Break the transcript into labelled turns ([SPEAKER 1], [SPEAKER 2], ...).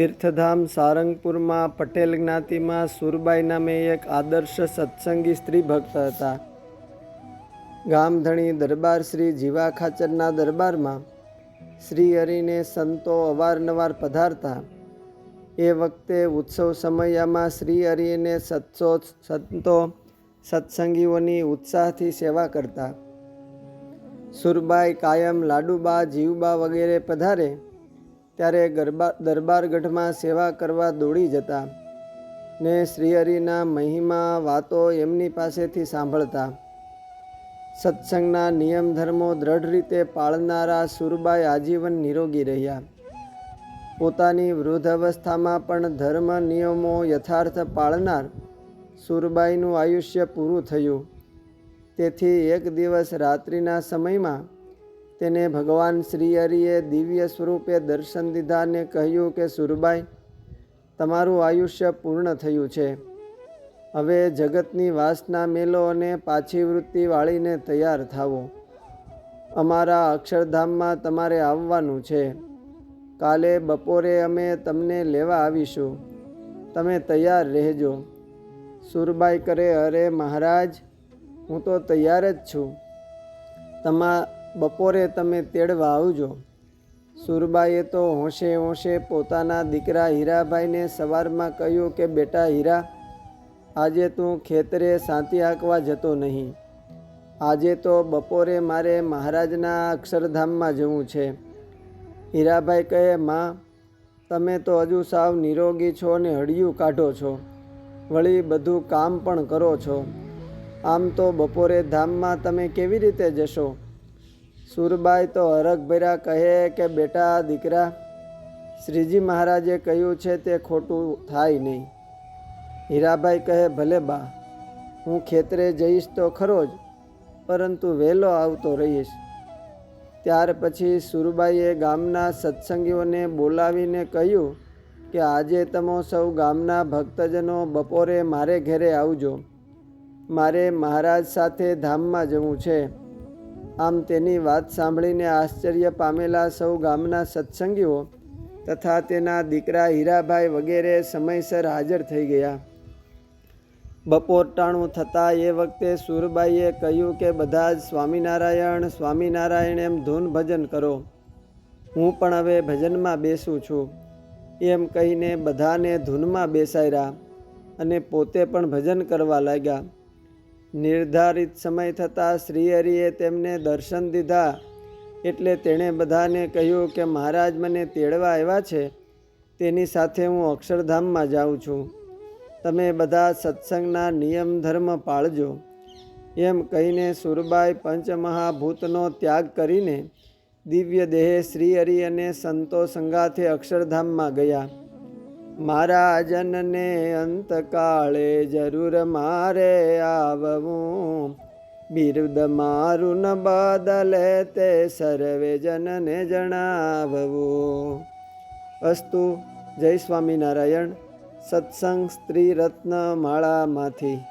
[SPEAKER 1] તીર્થધામ સારંગપુરમાં પટેલ જ્ઞાતિમાં સુરબાઈ નામે એક આદર્શ સત્સંગી સ્ત્રી ભક્ત હતા. ગામધણી દરબાર શ્રી જીવા ખાચરના દરબારમાં શ્રી હરિને સંતો અવારનવાર પધારતા. એ વખતે ઉત્સવ સમયમાં શ્રી હરિને સત્સો સંતો સત્સંગીઓની ઉત્સાહથી સેવા કરતા. સુરબાઈ કાયમ લાડુબા જીવબા વગેરે પધારે. ત્યારે ગરબા દરબારગઢમાં સેવા કરવા દોડી જતા ને શ્રીહરિના મહિમા વાતો એમની પાસેથી સાંભળતા. સત્સંગના નિયમ ધર્મો દ્રઢ રીતે પાળનારા સુરબાઈ આજીવન નિરોગી રહ્યા. પોતાની વૃદ્ધ અવસ્થામાં પણ ધર્મ નિયમો યથાર્થ પાળનાર સુરબાઈનું આયુષ્ય પૂરું થયું. તેથી એક દિવસ રાત્રિના સમયમાં તેને ભગવાન શ્રી હરિએ દિવ્ય સ્વરૂપે દર્શન દીધા અને કહ્યું કે, સુરબાઈ, તમારું આયુષ્ય પૂર્ણ થયું છે. હવે જગતની વાસના મેલો અને પાછી વૃત્તિ વાળીને તૈયાર થાવો. અમારા અક્ષરધામમાં તમારે આવવાનું છે. કાલે બપોરે અમે તમને લેવા આવીશું. તમે તૈયાર રહેજો. સુરબાઈ કરે, અરે મહારાજ, હું તો તૈયાર જ છું. તમા બપોરે તમે તેડવા આવજો. સુરબાઈએ તો હોંશે હોંશે પોતાના દીકરા હીરાભાઈને સવારમાં કહ્યું કે, બેટા હીરા, આજે તું ખેતરે સાંતી આંકવા જતો નહીં. આજે તો બપોરે મારે મહારાજના અક્ષરધામમાં જવું છે. હીરાભાઈ કહે, માં, તમે તો હજુ સાવ નિરોગી છો ને હળિયું કાઢો છો. વળી બધું કામ પણ કરો છો. આમ તો બપોરે ધામમાં તમે કેવી રીતે જશો? સુરબાઈ તો હરખભર્યા કહે કે, બેટા, દીકરા, શ્રીજી મહારાજે કહ્યું છે તે ખોટું થાય નહીં. હીરાભાઈ કહે, ભલે બા, હું ખેતરે જઈશ તો ખરો જ, પરંતુ વહેલો આવતો રહીશ. ત્યાર પછી સુરબાઈએ ગામના સત્સંગીઓને બોલાવીને કહ્યું કે, આજે તમે સૌ ગામના ભક્તજનો બપોરે મારે ઘરે આવજો. મારે મહારાજ સાથે ધામમાં જવું છે. આમ તેની વાત સાંભળીને આશ્ચર્ય પામેલા સૌ ગામના સત્સંગીઓ તથા તેના દીકરા હીરાભાઈ વગેરે સમયસર હાજર થઈ ગયા. બપોરટાણું થતાં એ વખતે સુરબાઈએ કહ્યું કે બધા જ સ્વામિનારાયણ સ્વામિનારાયણ એમ ધૂન ભજન કરો. હું પણ હવે ભજનમાં બેસું છું. એમ કહીને બધાને ધૂનમાં બેસાડ્યા અને પોતે પણ ભજન કરવા લાગ્યા. નિર્ધારિત સમય થતાં શ્રીહરિએ તેમને દર્શન દીધા. એટલે તેણે બધાને કહ્યું કે, મહારાજ મને તેડવા આવ્યા છે, તેની સાથે હું અક્ષરધામમાં જાઉં છું. તમે બધા સત્સંગના નિયમ ધર્મ પાળજો. એમ કહીને સુરબાઈ પંચમહાભૂતનો ત્યાગ કરીને દિવ્ય દેહે શ્રીહરિ અને સંતો સંગાથે અક્ષરધામમાં ગયા. મારા જનને અંતકાળે જરૂર મારે આવવું. બિરુદ મારું ન બદલે તે સર્વે જનને જણાવવું. અસ્તુ, જય સ્વામિનારાયણ. સત્સંગ સ્ત્રી રત્ન માળામાંથી.